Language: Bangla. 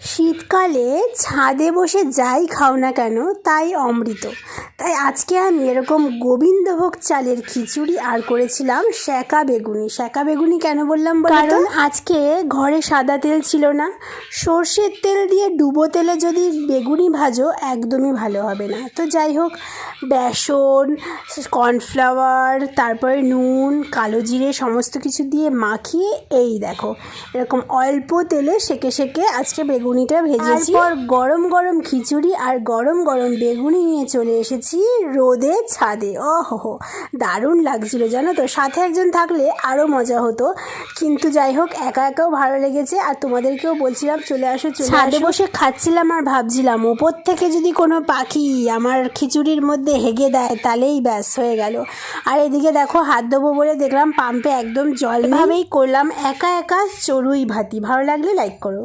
শীতকালে ছাদে বসে যাই খাও না কেন তাই অমৃত। তাই আজকে আমি এরকম গোবিন্দভোগ চালের খিচুড়ি আর করেছিলাম শ্যাকা বেগুনি। শ্যাকা বেগুনি কেন বললাম বলো কারণ আজকে ঘরে সাদা তেল ছিল না। সর্ষের তেল দিয়ে ডুবো তেলে যদি বেগুনি ভাজো একদমই ভালো হবে না। তো যাই হোক বেসন কর্নফ্লাওয়ার তারপরে নুন কালো জিরে সমস্ত কিছু দিয়ে মাখিয়ে এই দেখো এরকম অল্প তেলে সেকে সেকে আজকে বেগুনিটা ভেজেছি। তারপর গরম গরম খিচুড়ি আর গরম গরম বেগুনি নিয়ে চলে এসেছি রোদে ছাদে। ও হো হো দারুণ লাগছিল জানো তো? সাথে একজন থাকলে আরও মজা হতো। কিন্তু যাই হোক একা একাও ভালো লেগেছে। আর তোমাদেরকেও বলছিলাম চলে আসো ছাদে বসে খাচ্ছিলাম আর ভাবছিলাম ওপর থেকে যদি কোনো পাখি আমার খিচুড়ির মধ্যে হেগে দেয় তাহলেই ব্যাস হয়ে গেল। আর এদিকে দেখো হাত দেবো বলে দেখলাম পাম্পে একদম জল ভাবেই করলাম একা একা চড়ুই ভাতি। ভালো লাগলে লাইক করো।